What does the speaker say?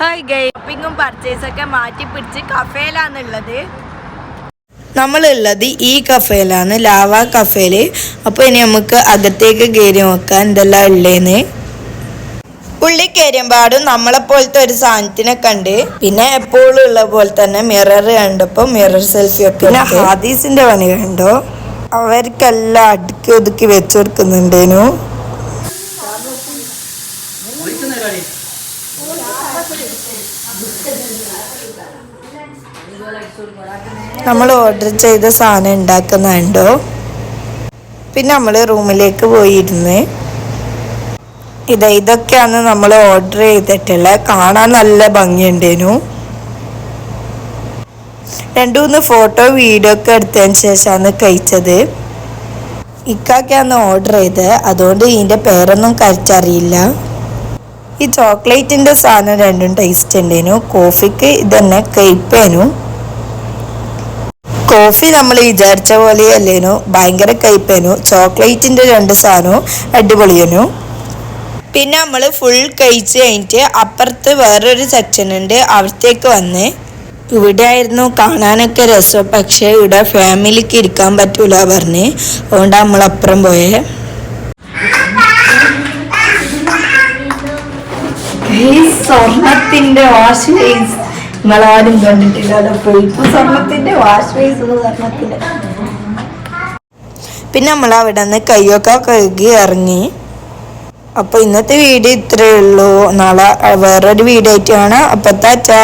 Hi ഗൈപ്പിങ്ങും പർച്ചേസൊക്കെ മാറ്റി പിടിച്ച് കഫേലാന്നുള്ളത് നമ്മളുള്ളത് ഈ കഫേലാണ് ലാവ കഫേൽ അപ്പോൾ ഇനി നമുക്ക് അകത്തേക്ക് കയറി നോക്കാം എന്തെല്ലാം ഉള്ളേന്ന്. ഉള്ളി കയറിയമ്പാടും നമ്മളെ പോലത്തെ ഒരു സാധനത്തിനെ കണ്ട് പിന്നെ എപ്പോഴും ഉള്ള പോലെ തന്നെ മിറർ കണ്ടപ്പോൾ മിറർ സെൽഫി ഒക്കെ പിന്നെ ഹാദീസിന്റെ പണി കണ്ടോ? അവർക്കെല്ലാം അടുക്കി ഒതുക്കി വെച്ചു കൊടുക്കുന്നുണ്ടേനു നമ്മൾ ഓർഡർ ചെയ്ത സാധനം ഉണ്ടാക്കുന്നുണ്ടോ? പിന്നെ നമ്മൾ റൂമിലേക്ക് പോയിരുന്ന്. ഇത് ഇതൊക്കെയാണ് നമ്മൾ ഓർഡർ ചെയ്തിട്ടുള്ളത് കാണാൻ നല്ല ഭംഗിയുണ്ടേനു. രണ്ടു മൂന്ന് ഫോട്ടോ വീഡിയോ ഒക്കെ എടുത്തതിന് ശേഷമാണ് കഴിച്ചത്. ഇക്കാക്കാണ് ഓർഡർ ചെയ്തത്. അതുകൊണ്ട് ഇതിന്റെ പേരൊന്നും കഴിച്ചറിയില്ല ഈ ചോക്ലേറ്റിന്റെ സാധനം രണ്ടും ടേസ്റ്റ് ഉണ്ടേനു. കോഫിക്ക് ഇതന്നെ കയ്പേനു. കോഫി നമ്മൾ വിചാരിച്ച പോലെ അല്ലേനു ഭയങ്കര കയ്പേനു. ചോക്ലേറ്റിന്റെ രണ്ട് സാധനവും അടിപൊളിയനു. പിന്നെ നമ്മൾ ഫുൾ കഴിച്ച് കഴിഞ്ഞിട്ട് അപ്പുറത്ത് വേറൊരു സെക്ഷൻ ഉണ്ട്. അവിടത്തേക്ക് വന്ന്. ഇവിടെ ആയിരുന്നു കാണാനൊക്കെ രസം. പക്ഷേ ഇവിടെ ഫാമിലിക്ക് ഇരിക്കാൻ പറ്റൂല പറഞ്ഞ്. അതുകൊണ്ട് നമ്മൾ അപ്പുറം പോയേ. സ്വർണത്തിന്റെ വാഷ് ബേസ് നിങ്ങളാരും കണ്ടിട്ടില്ലല്ലോ ഇപ്പൊ സ്വർണത്തിന്റെ വാഷ് ബേസ് സ്വർണത്തിന്റെ പിന്നെ നമ്മൾ അവിടെ നിന്ന് കയ്യൊക്കെ കഴുകി ഇറങ്ങി. അപ്പൊ ഇന്നത്തെ വീഡിയോ ഇത്രയേ ഉള്ളൂ. നാളെ വേറൊരു വീഡിയോ ആയിട്ടാണ്. കാണാം അപ്പൊ താച്ചാ